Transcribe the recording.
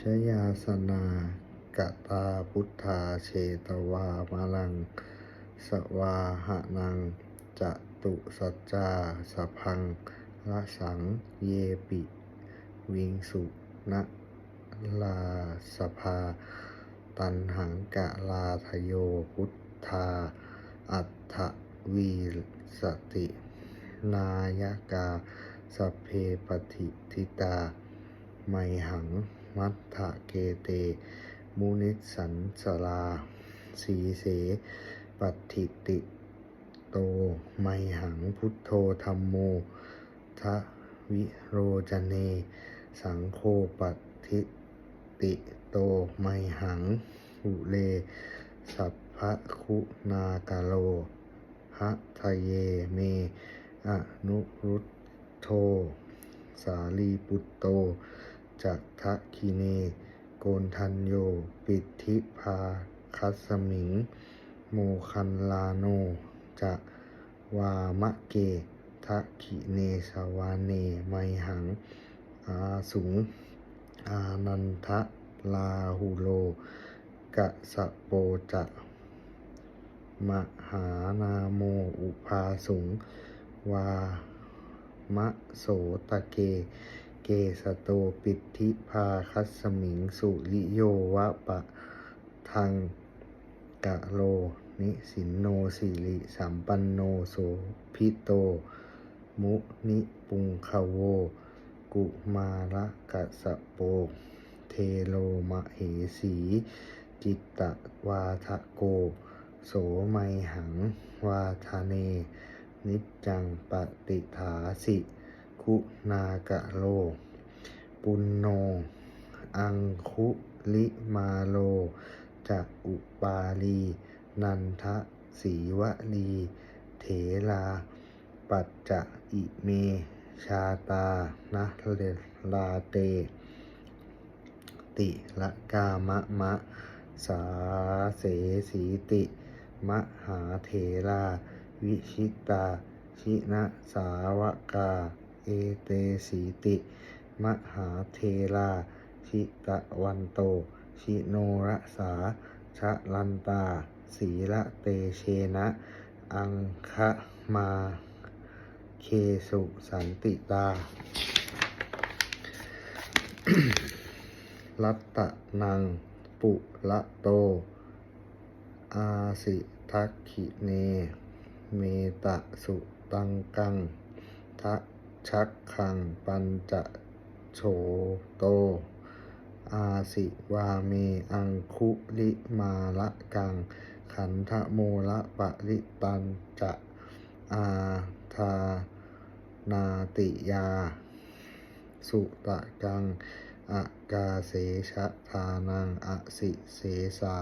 ชยาสนากตาพุทธาเชตวามะลัง สวาหะนังจตุสัจจาสพังละสังเยปิ วิงสุนะลาสภา ตันหังกะลาทโยพุทธา อัฏฐวีสติ นายกาสเพปฏิทิตา ไมหัง มัทธเกเต มุนิสันสลา สีเส ปัติติโต ไมหังพุทโธธรรมโมทะวิโรจเน สังโฆปัตถิติโต ไมหังหุเล สัพพะคุณากาโลหะทะเยเม อนุรุตโธสาลีปุตโต จักทะคิเน โกนทัญโย ปิทธิภาคัสมิง โมคันลาโนจะวามะเกทะขิเนสวาเนไมหัง อาสุง อานันทะลาหุโลกะสะโปจะมหานาโมอุภาสุง วามะโสตะเก เกสโตปิทธิภาคัสมิงสุริโยวะปะทังกะโล นิสินโนสิริสัมปันโนโสพิโต มุนิปุงคโว กุมาระกะสโป เทโลมะเหสี จิตตวาทะโก โสไมหัง วาทาเน นิจจังปฏิฐาสิ คุณากะโล ปุณโน อังคุลิมาโลจะอุปาลี นันทะสีวลี เถลา ปัจจะอิเม ชาตานะเลลาเต ติละกามะมะ สาเสสีติ มหาเถราวิชิตา ชินะสาวกา เอเตสีติ มหาเทราชิตะวันโต ชิโนรสาชะลันตาสีละเตเชนะ อังคะมาเคสุสันติตา รัตตะนัง ปุละโต อาสิทักขิเน เมตะสุตังกังทะ ชักขังปัญจะโฉโต อาสิวาเมอังคุลิมาละกัง ขันธโมละปะริตันจะอาทานาติยา สุตะกังอากาเสชะทานังอสิเสสา